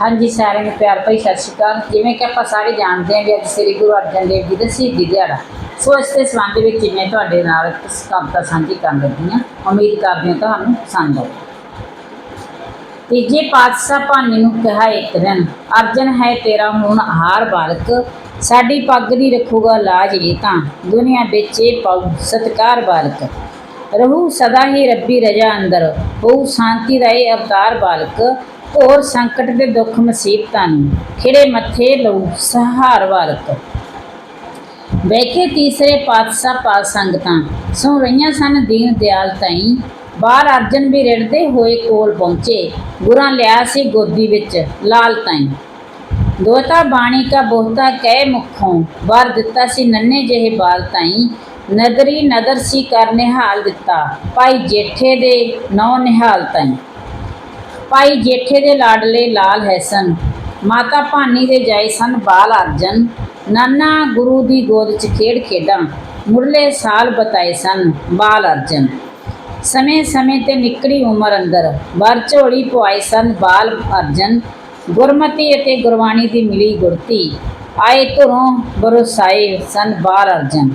ਹਾਂਜੀ, ਸਾਰਿਆਂ ਨੂੰ ਪਿਆਰ ਭਰੀ ਸਤਿ ਸ਼੍ਰੀ ਅਕਾਲ। ਜਿਵੇਂ ਕਿ ਆਪਾਂ ਸਾਰੇ ਜਾਣਦੇ ਹਾਂ ਵੀ ਅੱਜ ਸ੍ਰੀ ਗੁਰੂ ਅਰਜਨ ਦੇਵ ਜੀ ਦਾ ਸ਼ਹੀਦੀ ਦਿਹਾੜਾ। ਸੋ ਇਸ ਦੇ ਸੰਬੰਧ ਵਿੱਚ ਮੈਂ ਤੁਹਾਡੇ ਨਾਲ ਇੱਕ ਕਵਿਤਾ ਸਾਂਝੀ ਕਰਨ ਲੱਗੀ ਹਾਂ। ਉਮੀਦ ਕਰਦੇ ਹਾਂ ਤੁਹਾਨੂੰ ਪਸੰਦ ਆਵੇ ਤੀਜੇ ਪਾਤਸ਼ਾਹ ਭਾਨੀ ਨੂੰ ਕਿਹਾ ਇੱਕ ਦਿਨ, ਅਰਜਨ ਹੈ ਤੇਰਾ ਹੁਣ ਹਾਰ ਬਾਲਕ, ਸਾਡੀ ਪੱਗ ਦੀ ਰੱਖੂਗਾ ਲਾਜ ਇਹ ਤਾਂ, ਦੁਨੀਆ ਵਿੱਚ ਇਹ ਪਾਉ ਸਤਕਾਰ ਬਾਲਕ। ਰਹੂ ਸਦਾ ਹੀ ਰੱਬੀ ਰਜਾ ਅੰਦਰ, ਹੋਊ ਸ਼ਾਂਤੀ ਦਾ ਇਹ ਅਵਤਾਰ ਬਾਲਕ ਹੋਰ ਸੰਕਟ ਦੇ ਦੁੱਖ ਮੁਸੀਬਤਾਂ ਨੂੰ ਖਿੜੇ ਮੱਥੇ ਲਉ ਸਹਾਰ ਬਾਲਕ ਬੈਠੇ ਤੀਸਰੇ ਪਾਤਸ਼ਾਹ ਪਾਤ ਸੰਗਤਾਂ, ਸੋ ਰਹੀਆਂ ਸਨ ਦੀਨ ਦਿਆਲ ਤਾਈ। ਬਾਹਰ ਅਰਜਨ ਵੀ ਰਿੜਦੇ ਹੋਏ ਕੋਲ ਪਹੁੰਚੇ, ਗੁਰਾਂ ਲਿਆ ਸੀ ਗੋਦੀ ਵਿੱਚ ਲਾਲ ਤਾਈ। ਦੋਤਾ ਬਾਣੀ ਕਾ ਬਹੁਤਾ ਕਹਿ ਮੁਖੋਂ, ਵਾਰ ਦਿੱਤਾ ਸੀ ਨੰਨੇ ਜਿਹੇ ਬਾਲ ਤਾਈ। ਨਦਰੀ ਨਦਰ ਸੀ ਕਰ ਨਿਹਾਲ ਦਿੱਤਾ, ਭਾਈ ਜੇਠੇ ਦੇ ਨੌ ਨਿਹਾਲ ਤਾਈ। ਭਾਈ ਜੇਠੇ ਦੇ ਲਾਡਲੇ ਲਾਲ ਹੈਸਨ ਮਾਤਾ ਭਾਨੀ ਦੇ ਜਾਏ ਸਨ ਬਾਲ ਅਰਜਨ ਨਾਨਾ ਗੁਰੂ ਦੀ ਗੋਦ 'ਚ ਖੇਡ ਖੇਡਾਂ। ਮੁਰਲੇ ਸਾਲ ਬਤਾਏ ਸਨ ਬਾਲ ਅਰਜਨ ਸਮੇਂ ਸਮੇਂ ਤੇ ਨਿਕੜੀ ਉਮਰ ਅੰਦਰ। ਵਰ ਝੋਲੀ ਪਵਾਏ ਸਨ ਬਾਲ ਅਰਜਨ ਗੁਰਮਤੀ ਅਤੇ ਗੁਰਬਾਣੀ ਦੀ ਮਿਲੀ ਗੁਰਤੀ ਆਏ ਧੁਰੋਂ ਬਰਸਾਏ ਸਨ ਬਾਲ ਅਰਜਨ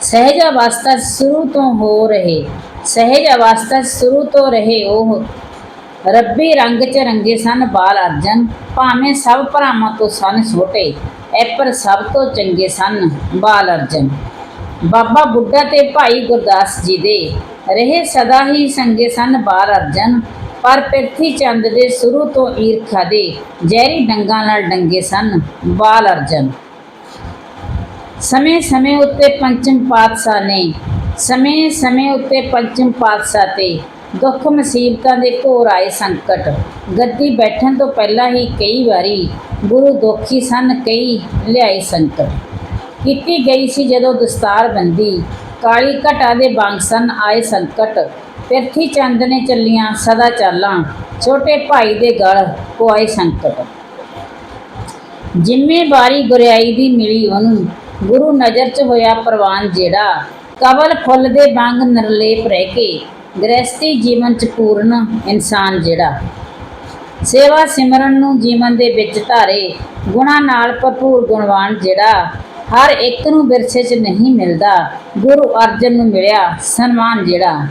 ਸਹਿਜ ਅਵਸਥਾ ਸ਼ੁਰੂ ਤੋਂ ਹੋ ਰਹੇ। ਸਹਿਜ ਅਵਸਥਾ ਸ਼ੁਰੂ ਤੋਂ ਰਹੇ ਉਹ ਰੱਬੀ ਰੰਗ ਚ ਰੰਗੇ ਸਨ ਬਾਲ ਅਰਜਨ, ਭਾਵੇਂ ਸਭ ਭਰਾਵਾਂ ਤੋਂ ਸਨ ਛੋਟੇ ਐ ਪਰ ਸਭ ਤੋਂ ਚੰਗੇ ਸਨ ਬਾਲ ਅਰਜਨ। ਬਾਬਾ ਬੁੱਢਾ ਤੇ ਭਾਈ ਗੁਰਦਾਸ ਜੀ ਦੇ ਰਹੇ ਸਦਾ ਹੀ ਸੰਗੇ ਸਨ ਬਾਲ ਅਰਜਨ, ਪਰ ਪਿਰਥੀ ਚੰਦ ਦੇ ਸ਼ੁਰੂ ਤੋਂ ਈਰਖਾ ਦੇ ਜ਼ਹਿਰੀ ਡੰਗਾਂ ਨਾਲ ਡੰਗੇ ਸਨ ਬਾਲ ਅਰਜਨ। ਸਮੇਂ ਸਮੇਂ ਉੱਤੇ ਪੰਚਮ ਪਾਤਸ਼ਾਹ ਨੇ, ਸਮੇਂ ਸਮੇਂ ਉੱਤੇ ਪੰਚਮ ਪਾਤਸ਼ਾਹ ਤੇ ਦੁੱਖ ਮੁਸੀਬਤਾਂ ਦੇ ਘੋਰ ਆਏ ਸੰਕਟ। ਗੱਦੀ ਬੈਠਣ ਤੋਂ ਪਹਿਲਾਂ ਹੀ ਕਈ ਵਾਰੀ ਗੁਰੂ ਦੁਖੀ ਸਨ, ਕਈ ਲਿਆਏ ਸੰਕਟ। ਕੀਤੀ ਗਈ ਸੀ ਜਦੋਂ ਦਸਤਾਰ ਬੰਦੀ, ਕਾਲੀ ਘਟਾ ਦੇ ਵਾਂਗ ਸਨ ਆਏ ਸੰਕਟ। ਪਿਰਥੀ ਚੰਦ ਨੇ ਚੱਲੀਆਂ ਸਦਾ ਚਾਲਾਂ, ਛੋਟੇ ਭਾਈ ਦੇ ਗਲ ਪਵਾਏ ਸੰਕਟ। ਜ਼ਿੰਮੇਵਾਰੀ ਗੁਰਿਆਈ ਦੀ ਮਿਲੀ ਉਹਨੂੰ, ਗੁਰੂ ਨਜ਼ਰ 'ਚ ਹੋਇਆ ਪ੍ਰਵਾਨ ਜਿਹੜਾ, ਕਵਲ ਫੁੱਲ ਦੇ ਵਾਂਗ ਨਿਰਲੇਪ ਰਹਿ ਕੇ। ਗ੍ਰਸਤੀ ਜੀਵਨ 'ਚ ਪੂਰਨ ਇਨਸਾਨ ਜਿਹੜਾ। ਸੇਵਾ ਸਿਮਰਨ ਨੂੰ ਜੀਵਨ ਦੇ ਵਿੱਚ ਧਾਰੇ, ਗੁਣਾ ਨਾਲ ਭਰਪੂਰ ਗੁਣਵਾਨ ਜਿਹੜਾ, ਹਰ ਇੱਕ ਨੂੰ ਵਿਰਸੇ 'ਚ ਨਹੀਂ ਮਿਲਦਾ, ਗੁਰੂ ਅਰਜਨ ਨੂੰ ਮਿਲਿਆ ਸਨਮਾਨ ਜਿਹੜਾ।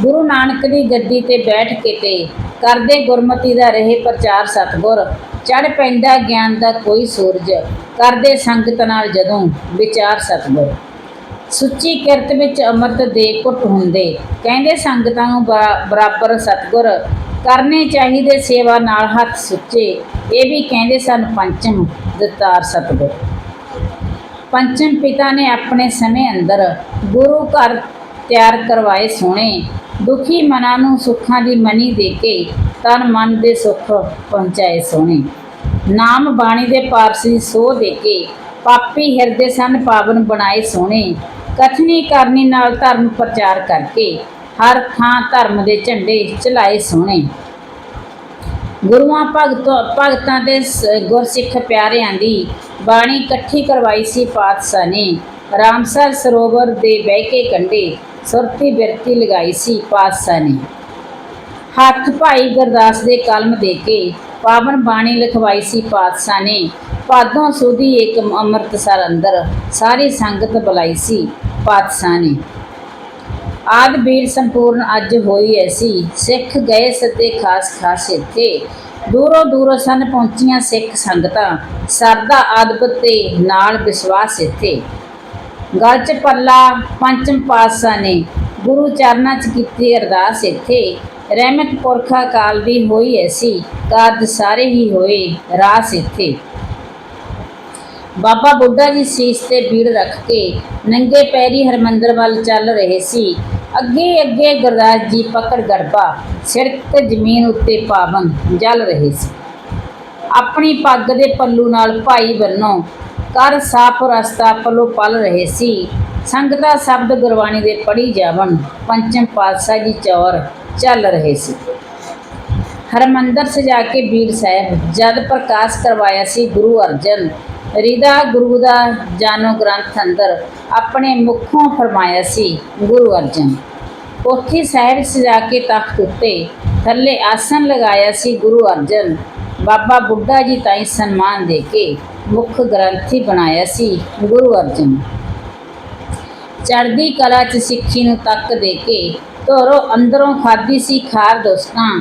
ਗੁਰੂ ਨਾਨਕ ਦੀ ਗੱਦੀ ਤੇ ਬੈਠ ਕੇ ਤੇ ਕਰਦੇ ਗੁਰਮਤੀ ਦਾ ਰਹੇ ਪ੍ਰਚਾਰ ਸਤਗੁਰ, ਚੜ ਪੈਂਦਾ ਗਿਆਨ ਦਾ ਕੋਈ ਸੂਰਜ, ਕਰਦੇ ਸੰਗਤ ਨਾਲ ਜਦੋਂ ਵਿਚਾਰ ਸਤਗੁਰ। ਸੁੱਚੀ ਕਿਰਤ ਵਿੱਚ ਅੰਮ੍ਰਿਤ ਦੇ ਘੁੱਟ ਹੁੰਦੇ। ਕਹਿੰਦੇ ਸੰਗਤਾਂ ਨੂੰ ਬਰਾਬਰ ਸਤਗੁਰ ਕਰਨੇ ਚਾਹੀਦੇ ਸੇਵਾ ਨਾਲ ਹੱਥ ਸੁੱਚੇ। ਇਹ ਵੀ ਕਹਿੰਦੇ ਸਨ ਪੰਚਮ ਦਤਾਰ ਸਤਗੁਰ। ਪੰਚਮ ਪਿਤਾ ਨੇ ਆਪਣੇ ਸਮੇਂ ਅੰਦਰ ਗੁਰੂ ਘਰ ਤਿਆਰ ਕਰਵਾਏ ਸੋਹਣੇ। ਦੁਖੀ ਮਨਾਂ ਨੂੰ ਸੁੱਖਾਂ ਦੀ ਮਨੀ ਦੇ ਕੇ ਤਨ ਮਨ ਦੇ ਸੁੱਖ ਪਹੁੰਚਾਏ ਸੋਹਣੇ। ਨਾਮ ਬਾਣੀ ਦੇ ਪਾਰਸੀ ਸੋ ਦੇ ਕੇ ਪਾਪੀ ਹਿਰਦੇ ਸਨ ਪਾਵਨ ਬਣਾਏ ਸੋਹਣੇ। ਕਥਨੀ ਕਰਨੀ, ਨਾਲ ਧਰਮ ਪ੍ਰਚਾਰ ਕਰਕੇ ਹਰ ਥਾਂ ਧਰਮ ਦੇ ਝੰਡੇ ਚਲਾਏ ਸੋਹਣੇ। ਗੁਰੂਆਂ ਭਗਤੋਂ, ਭਗਤਾਂ ਦੇ ਗੁਰਸਿੱਖ ਪਿਆਰਿਆਂ ਦੀ ਬਾਣੀ ਇਕੱਠੀ ਕਰਵਾਈ ਸੀ ਪਾਤਸ਼ਾਹ ਨੇ। ਰਾਮਸਰ ਸਰੋਵਰ ਦੇ ਬਹਿ ਕੇ ਕੰਢੇ ਸੁਰਤੀ ਬਿਰਤੀ ਲਗਾਈ ਸੀ ਪਾਤਸ਼ਾਹ ਨੇ। ਹੱਥ ਭਾਈ ਗੁਰਦਾਸ ਦੇ ਕਲਮ ਦੇ ਕੇ ਪਾਵਨ ਬਾਣੀ ਲਿਖਵਾਈ ਸੀ ਪਾਤਸ਼ਾਹ ਨੇ। ਪਾਦੋਂ ਸੁਦੀ ਇੱਕ ਅੰਮ੍ਰਿਤਸਰ ਅੰਦਰ ਸਾਰੀ ਸੰਗਤ ਬੁਲਾਈ ਸੀ। ਪਾਤਸ਼ਾਹ ਨੇ। ਆਦ ਬੀਰ ਸੰਪੂਰਨ ਅੱਜ ਹੋਈ ਐਸੀ। ਸਿੱਖ ਗਏ ਸੱਦੇ ਖਾਸ ਖਾਸ ਇੱਥੇ। ਦੂਰੋਂ ਦੂਰੋਂ ਸਨ ਪਹੁੰਚੀਆਂ ਸਿੱਖ ਸੰਗਤਾਂ। ਸਰਦਾ ਅਦਬ ਤੇ ਨਾਲ ਵਿਸ਼ਵਾਸ ਇੱਥੇ। ਗਲ ਚ ਪੱਲਾ ਪੰਚਮ ਪਾਤਸ਼ਾਹ ਨੇ। ਗੁਰੂ ਚਰਨਾਂ ਚ ਕੀਤੀ ਅਰਦਾਸ ਇੱਥੇ। ਰਹਿਮਤ ਪੁਰਖਾ ਕਾਲ ਦੀ ਹੋਈ ਐਸੀ। ਕਾਦ ਸਾਰੇ ਹੀ ਹੋਏ। ਰਾਸ ਇੱਥੇ। ਬਾਬਾ ਬੁੱਢਾ ਜੀ ਸੀਸ ਤੇ ਬੀੜ ਰੱਖ ਕੇ ਨੰਗੇ ਪੈਰੀ ਹਰਮੰਦਰ ਵੱਲ ਚੱਲ ਰਹੇ ਸੀ। ਅੱਗੇ ਅੱਗੇ ਗੁਰਦਾਸ ਜੀ ਪਕੜ ਗੜਬਾ, ਸਿਰ ਤੇ ਜ਼ਮੀਨ ਉੱਤੇ ਪਾਵਨ ਜਲ ਰਹੇ ਸੀ। ਆਪਣੀ ਪੱਗ ਦੇ ਪੱਲੂ ਨਾਲ ਭਾਈ ਵੱਲੋਂ ਕਰ ਸਾਫ਼ ਰਸਤਾ ਪੱਲੋ ਪਲ ਰਹੇ ਸੀ। ਸੰਗਤਾ ਸ਼ਬਦ ਗੁਰਬਾਣੀ ਦੇ ਪੜੀ ਜਾਵਣ ਪੰਚਮ ਪਾਤਸ਼ਾਹ ਜੀ ਚੌਰ ਚੱਲ ਰਹੇ ਸੀ। ਹਰਮੰਦਰ ਸਜਾ ਕੇ ਬੀੜ ਸਾਹਿਬ ਜਦ ਪ੍ਰਕਾਸ਼ ਕਰਵਾਇਆ ਸੀ ਗੁਰੂ ਅਰਜਨ ਰਿਦਾ ਗੁਰੂ ਦਾ ਜਾਨੋ ਗ੍ਰੰਥ ਅੰਦਰ ਆਪਣੇ ਮੁਖੋਂ ਫਰਮਾਇਆ ਸੀ, ਗੁਰੂ ਅਰਜਨ ਪੋਥੀ ਸਾਹਿਬ ਸਜਾ ਕੇ ਤਖਤ ਉੱਤੇ ਥੱਲੇ ਆਸਨ ਲਗਾਇਆ ਸੀ ਗੁਰੂ ਅਰਜਨ। ਬਾਬਾ ਬੁੱਢਾ ਜੀ ਤਾਈ ਸਨਮਾਨ ਦੇ ਕੇ ਮੁੱਖ ਗ੍ਰੰਥੀ ਬਣਾਇਆ ਸੀ ਗੁਰੂ ਅਰਜਨ। ਚੜ੍ਹਦੀ ਕਲਾ ਚ ਸਿੱਖੀ ਨੂੰ ਤੱਕ ਦੇ ਕੇ ਧੋਰੋ ਅੰਦਰੋਂ ਖਾਦੀ ਸੀ ਖਾਰ ਦੋਸਤਾਂ।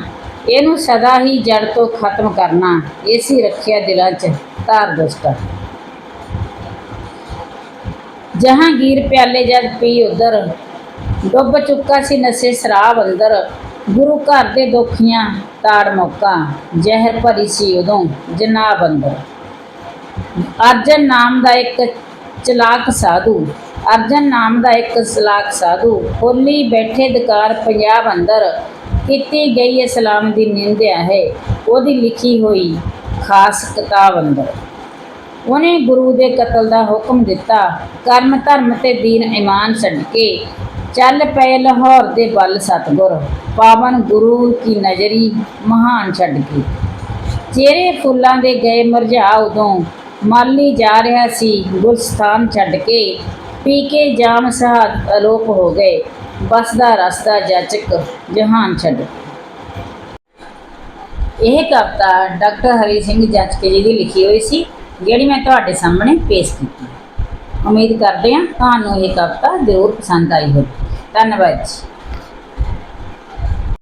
ਇਹਨੂੰ ਸਦਾ ਹੀ ਜੜ ਤੋਂ ਖਤਮ ਕਰਨਾ ਏਸੀ ਰੱਖਿਆ ਦਿਲਾਂ ਚ ਧਾਰ ਦੋਸਤਾਂ। ਜਹਾਂਗੀਰ ਪਿਆਲੇ ਜਦ ਪੀ ਉਧਰ, ਡੁੱਬ ਚੁੱਕਾ ਸੀ ਨਸ਼ੇ ਸ਼ਰਾਬ ਅੰਦਰ, ਗੁਰੂ ਘਰ ਦੇ ਦੋਖੀਆਂ ਤਾੜ ਮੌਕਾ, ਜ਼ਹਿਰ ਭਰੀ ਸੀ ਉਦੋਂ ਜਨਾਬ ਅੰਦਰ। ਅਰਜਨ ਨਾਮ ਦਾ ਇੱਕ ਚਲਾਕ ਸਾਧੂ, ਅਰਜਨ ਨਾਮ ਦਾ ਇੱਕ ਚਲਾਕ ਸਾਧੂ, ਹੋਲੀ ਬੈਠੇ ਦਕਾਰ ਪੰਜਾਬ ਅੰਦਰ, ਕੀਤੀ ਗਈ ਇਸਲਾਮ ਦੀ ਨਿੰਦਿਆ ਹੈ, ਉਹਦੀ ਲਿਖੀ ਹੋਈ ਖਾਸ ਕਿਤਾਬ ਅੰਦਰ। ਉਹਨੇ ਗੁਰੂ ਦੇ ਕਤਲ ਦਾ ਹੁਕਮ ਦਿੱਤਾ। ਕਰਮ ਧਰਮ ਤੇ ਦੀਨ ਇਮਾਨ ਛੱਡ ਕੇ ਚੱਲ ਪਏ ਲਾਹੌਰ ਦੇ ਬਲ ਸਤਗੁਰ। ਪਾਵਨ ਗੁਰੂ ਕੀ ਨਜ਼ਰੀ ਮਹਾਨ ਛੱਡ ਕੇ ਚਿਹਰੇ ਫੁੱਲਾਂ ਦੇ ਗਏ ਮਰਝਾ ਉਦੋਂ। ਮਾਲੀ ਜਾ ਰਿਹਾ ਸੀ ਗੁਲਸਤਾਨ ਛੱਡ ਕੇ ਪੀ ਕੇ ਜਾਮ ਸਹਾਦ ਅਲੋਪ ਹੋ ਗਏ। ਬਸ ਦਾ ਰਸਤਾ ਜਾਚਕ ਜਹਾਨ ਛੱਡ। ਇਹ ਕਵਿਤਾ ਡਾਕਟਰ ਹਰੀ ਸਿੰਘ ਜਾਚਕੇ ਜੀ ਦੀ ਲਿਖੀ ਹੋਈ ਸੀ। ਜਿਹੜੀ ਮੈਂ ਤੁਹਾਡੇ ਸਾਹਮਣੇ ਪੇਸ਼ ਕੀਤੀ ਉਮੀਦ ਕਰਦੇ ਹਾਂ ਤੁਹਾਨੂੰ ਇਹ ਕਵਿਤਾ ਜ਼ਰੂਰ ਪਸੰਦ ਆਈ ਹੋਵੇ। ਧੰਨਵਾਦ ਜੀ।